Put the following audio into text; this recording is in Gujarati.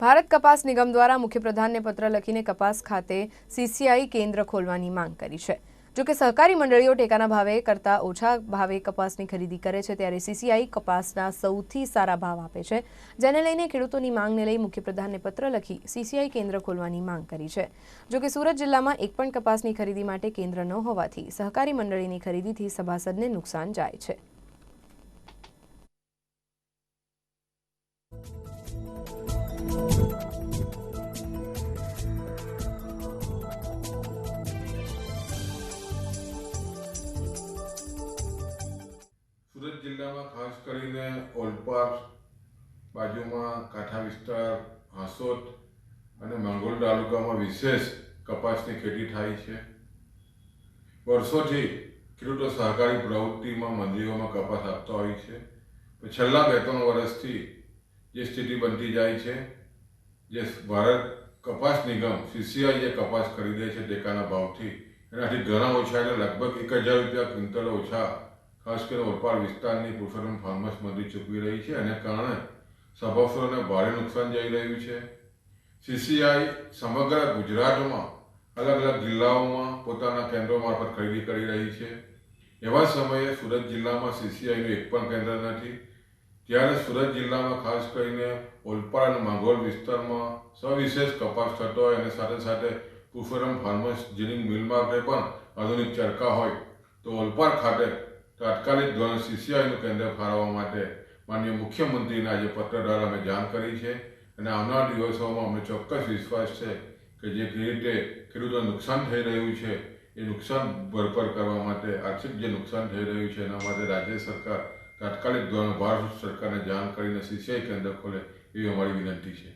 ભારત કપાસ નિગમ દ્વારા મુખ્યપ્રધાનને પત્ર લખીને કપાસ ખાતે સીસીઆઈ કેન્દ્ર ખોલવાની માંગ કરી છે. જોકે સહકારી મંડળીઓ ટેકાના ભાવે કરતાં ઓછા ભાવે કપાસની ખરીદી કરે છે, ત્યારે સીસીઆઈ કપાસના સૌથી સારા ભાવ આપે છે. જેને લઈને ખેડૂતોની માંગને લઈ મુખ્યપ્રધાનને પત્ર લખી સીસીઆઈ કેન્દ્ર ખોલવાની માંગ કરી છે. જોકે સુરત જિલ્લામાં એક પણ કપાસની ખરીદી માટે કેન્દ્ર ન હોવાથી સહકારી મંડળીની ખરીદીથી સભાસદને નુકસાન જાય છે. જિલ્લામાં ખાસ કરીને ઓલપાડ બાજુમાં કાંઠા વિસ્તાર, હાંસોટ અને માંગોલ તાલુકામાં વિશેષ કપાસની ખેતી થાય છે. વર્ષોથી ખેડૂતો સહકારી પ્રવૃત્તિમાં મંડીઓમાં કપાસ આપતા હોય છે. છેલ્લા બે ત્રણ વર્ષથી જે સ્થિતિ બનતી જાય છે, જે ભારત કપાસ નિગમ, સીસીઆઈ જે કપાસ ખરીદે છે ટેકાના ભાવથી, એનાથી ઘણા ઓછા એટલે લગભગ એક હજાર રૂપિયા ક્વિન્ટલ ઓછા ખાસ કરીને ઓલપાડ વિસ્તારની પુરુષોત્તમ ફાર્મર્સ મંડી ચૂકવી રહી છે અને કારણે સભાસદોને ભારે નુકસાન જઈ રહ્યું છે. સીસીઆઈ સમગ્ર ગુજરાતમાં, અલગ અલગ જિલ્લાઓમાં પોતાના કેન્દ્રો મારફત ખરીદી કરી રહી છે. એવા સમયે સુરત જિલ્લામાં સીસીઆઈનું એક પણ કેન્દ્ર નથી. ત્યારે સુરત જિલ્લામાં ખાસ કરીને ઓલપાડ અને માંગોલ વિસ્તારમાં સવિશેષ કપાસ થતો હોય અને સાથે સાથે પુરુષોત્તમ ફાર્મર્સ જીનિંગ મિલ માટે પણ આધુનિક ચરખા હોય, તો ઓલપાડ ખાતે તાત્કાલિક ધોરણે સીસીઆઈનું કેન્દ્ર ફાળવવા માટે માનનીય મુખ્યમંત્રીને આજે પત્ર દ્વારા અમે જાણ કરી છે અને આવનાર દિવસોમાં અમને ચોક્કસ વિશ્વાસ છે કે જે રીતે ખેડૂતોને નુકસાન થઈ રહ્યું છે, એ નુકસાન ભરપાઈ કરવા માટે, આર્થિક જે નુકસાન થઈ રહ્યું છે, એના માટે રાજ્ય સરકાર તાત્કાલિક ધોરણે ભારત સરકારને જાણ કરીને સીસીઆઈ કેન્દ્ર ખોલે એવી અમારી વિનંતી છે.